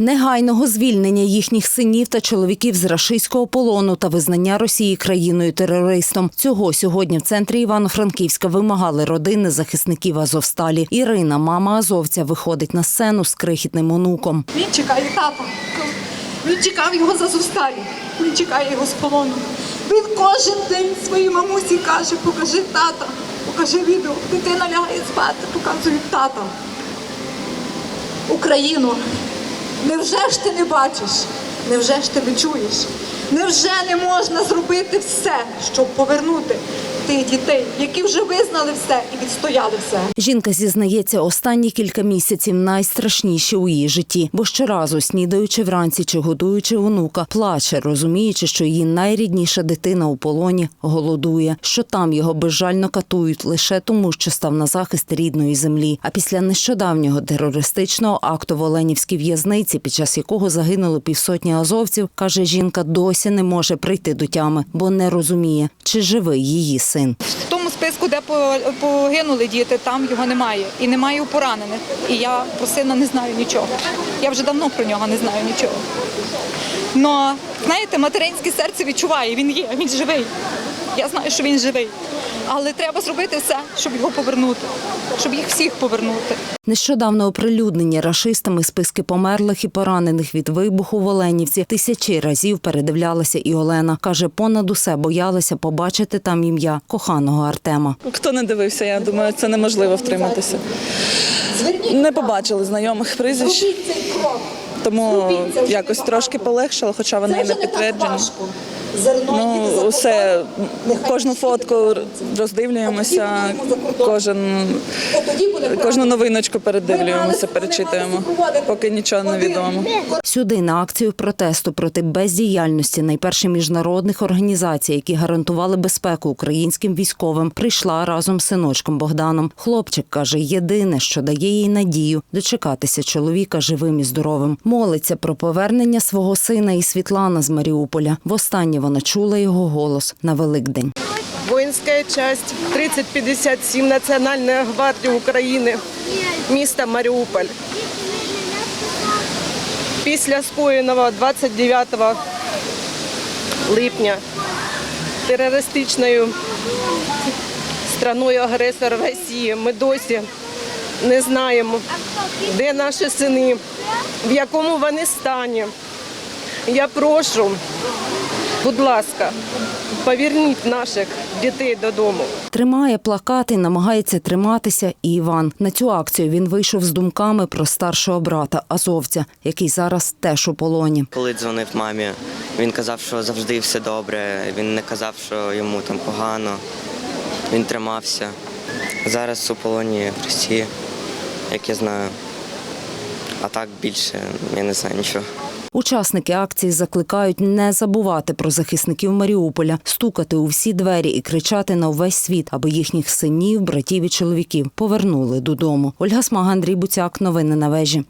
Негайного звільнення їхніх синів та чоловіків з рашистського полону та визнання Росії країною терористом. Цього сьогодні в центрі Івано-Франківська вимагали родини захисників Азовсталі. Ірина, мама азовця, виходить на сцену з крихітним онуком. Він чекає тата. Він чекав його за зусталі. Він чекає його з полону. Він кожен день своїй мамусі каже, покажи тата, покажи відео. Дитина лягає спати, показують тата. Україну, невже ж ти не бачиш? Невже ж ти не чуєш? Невже не можна зробити все, щоб повернути тих дітей, які вже визнали все і відстояли все? Жінка зізнається, останні кілька місяців найстрашніші у її житті, бо щоразу, снідаючи вранці чи годуючи онука, плаче, розуміючи, що її найрідніша дитина у полоні голодує, що там його безжально катують лише тому, що став на захист рідної землі. А після нещодавнього терористичного акту в Оленівській в'язниці, під час якого загинуло півсотні азовців, каже жінка, досі не може прийти до тями, бо не розуміє, чи живий її син. В тому списку, де погинули діти, там його немає. І немає у поранених. І я про сина не знаю нічого. Я вже давно про нього не знаю нічого. Но, знаєте, материнське серце відчуває, він є, він живий. Я знаю, що він живий. Але треба зробити все, щоб його повернути, щоб їх всіх повернути. Нещодавно оприлюднені рашистами списки померлих і поранених від вибуху в Оленівці тисячі разів передивлялася і Олена. Каже, понад усе боялася побачити там ім'я коханого Артема. Хто не дивився, я думаю, це неможливо втриматися. Не побачили знайомих прізвищ, Зробіть цей крок. Тому якось трошки полегшало, хоча вони і не підтверджені. Зерно Ну, усе, кожну фотку роздивлюємося, кожен, кожну новиночку передивлюємося, перечитуємо, поки нічого не відомо. Сюди на акцію протесту проти бездіяльності найперших міжнародних організацій, які гарантували безпеку українським військовим, прийшла разом з синочком Богданом. Хлопчик каже, єдине, що дає їй надію дочекатися чоловіка живим і здоровим. Молиться про повернення свого сина і Світлана з Маріуполя. Востаннє вона чула його голос на Великдень. Воинская часть 3057 Национальная гвардия Украины, місто Маріуполь. Після скоєного 29 липня терористичною страною агресора Росії ми досі не знаємо, де наші сини, в якому вони стані. Я прошу, будь ласка, поверніть наших дітей додому. Тримає плакати, намагається триматися і Іван. На цю акцію він вийшов з думками про старшого брата азовця, який зараз теж у полоні. Коли дзвонив мамі, він казав, що завжди все добре. Він не казав, що йому там погано. Він тримався. Зараз у полоні в Росії, як я знаю. А так більше я не знаю нічого. Учасники акції закликають не забувати про захисників Маріуполя, стукати у всі двері і кричати на увесь світ, аби їхніх синів, братів і чоловіків повернули додому. Ольга Смага, Андрій Буцяк. Новини на вежі.